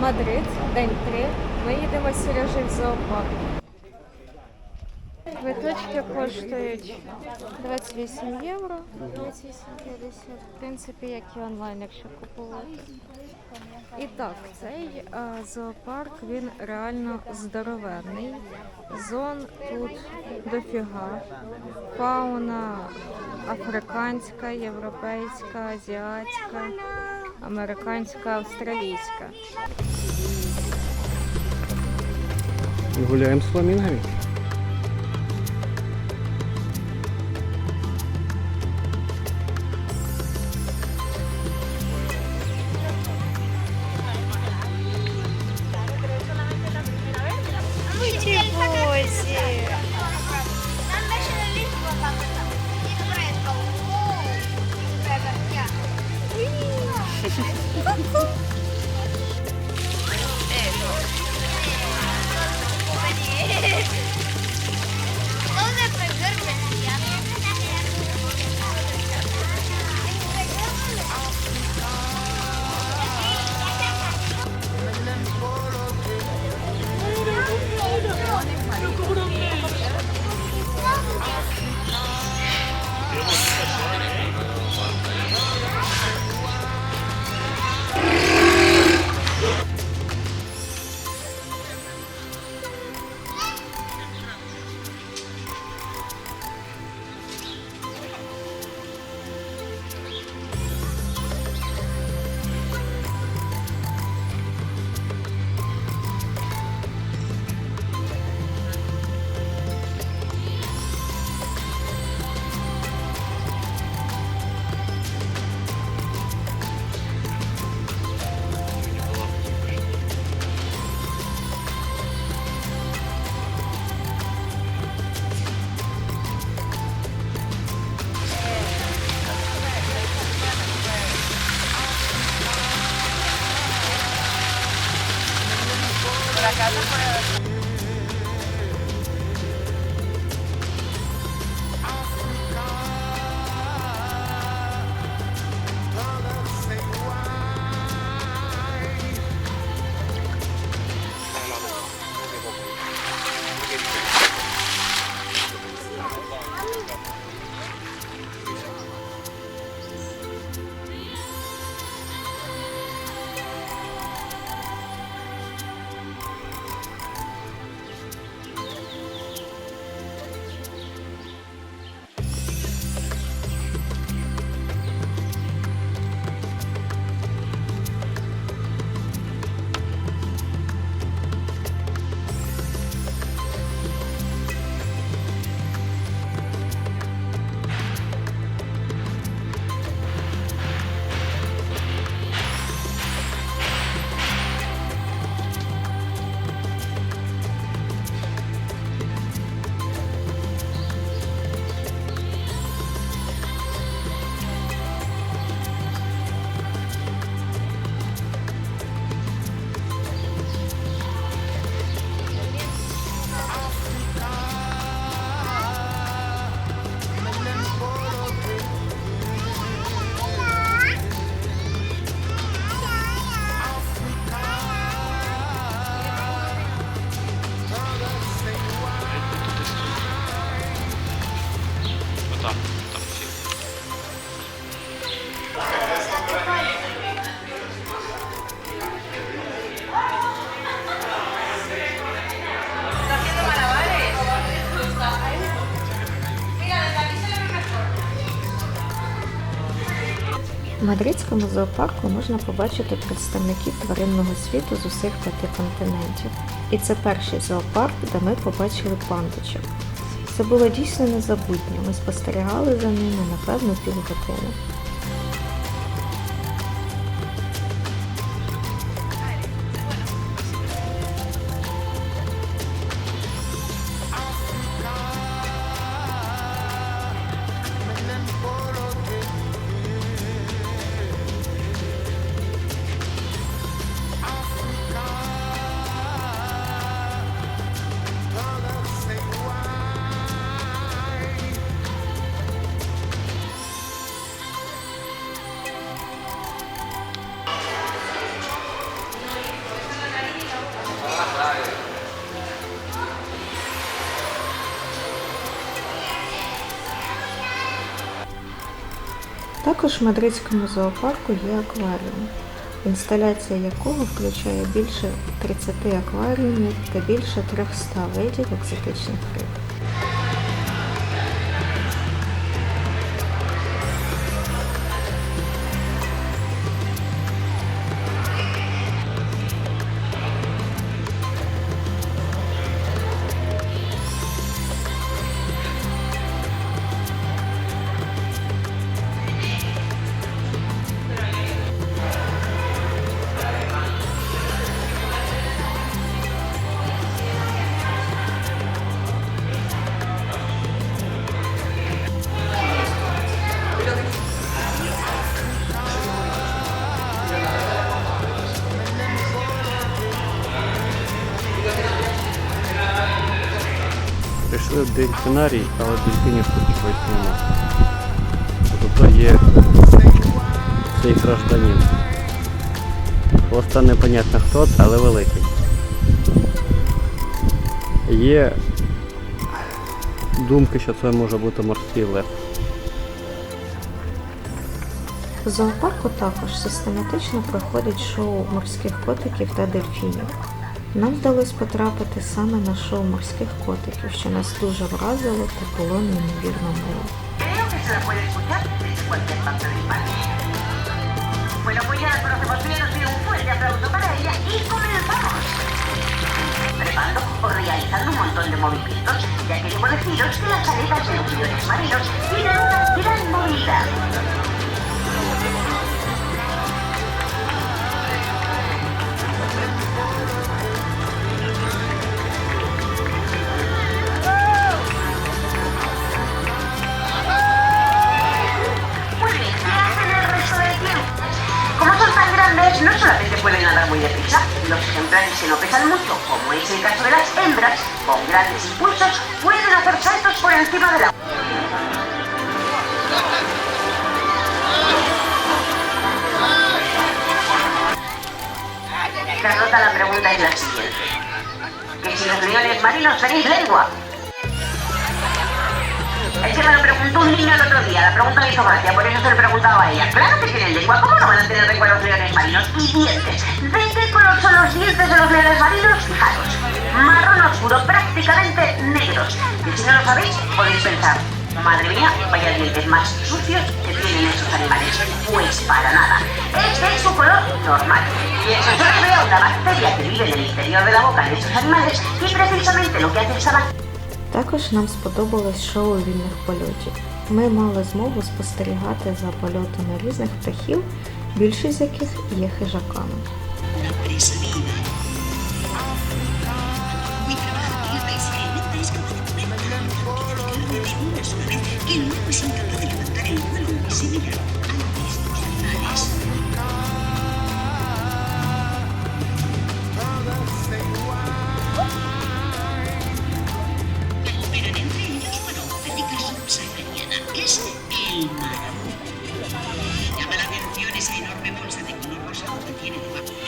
Мадрид, день 3. Ми їдемо з в зоопарк. Квиточки коштують 28 євро, 28,50. В принципі, як і онлайн, якщо купувати. І так, цей е, зоопарк він реально здоровенний. Зон тут дофіга. Фауна африканська, європейська, азіатська, американська, австралійська. Гуляємо з фламінгами. В мадридському зоопарку можна побачити представників тваринного світу з усіх п'яти континентів. І це перший зоопарк, де ми побачили пандочок. Це було дійсно незабутньо. Ми спостерігали за ними напевно півгодини. Також в мадридському зоопарку є акваріум, інсталяція якого включає більше 30 акваріумів та більше 300 видів екзотичних риб. Прийшли в дельфінарій, але дельфінів тут чогось нема. Тобто є цей гражданин. Просто непонятно хто але великий. Є думки, що це може бути морський лев. В зоопарку також систематично проходять шоу морських котиків та дельфінів. Нам вдалося потрапити саме на шоу морських котиків, що нас дуже вразило та було неймовірно мило. Y realizando un montón de movimientos, ya que debo deciros que las aletas de los leones marinos tienen una gran grandes, no solamente pueden nadar muy deprisa, los ejemplares que no pesan mucho, como es el caso de las hembras, con grandes impulsos, pueden hacer saltos por encima del agua. Carlota, la pregunta es la siguiente. ¿Que si los leones marinos tenéis lengua? Es que me lo preguntó un niño el otro día, la pregunta me hizo gracia, por eso se lo preguntaba a ella. Claro que tienen lengua, ¿cómo no van a tener lengua los leones marinos? Y dientes. ¿De qué color son los dientes de los leones marinos? Fijaros, marrón oscuro, prácticamente negros. Y si no lo sabéis, podéis pensar, madre mía, vaya dientes más sucios que tienen esos animales. Pues para nada, este es su color normal. Y eso se debe a una bacteria que vive en el interior de la boca de estos animales y precisamente lo que hace esa bacteria Також нам сподобалось шоу вільних польотів. Ми мали змогу спостерігати за польотами різних птахів, більшість з яких є хижаками. una es el maravilla. Llama la atención esa enorme bolsa de color rosado que tiene debajo.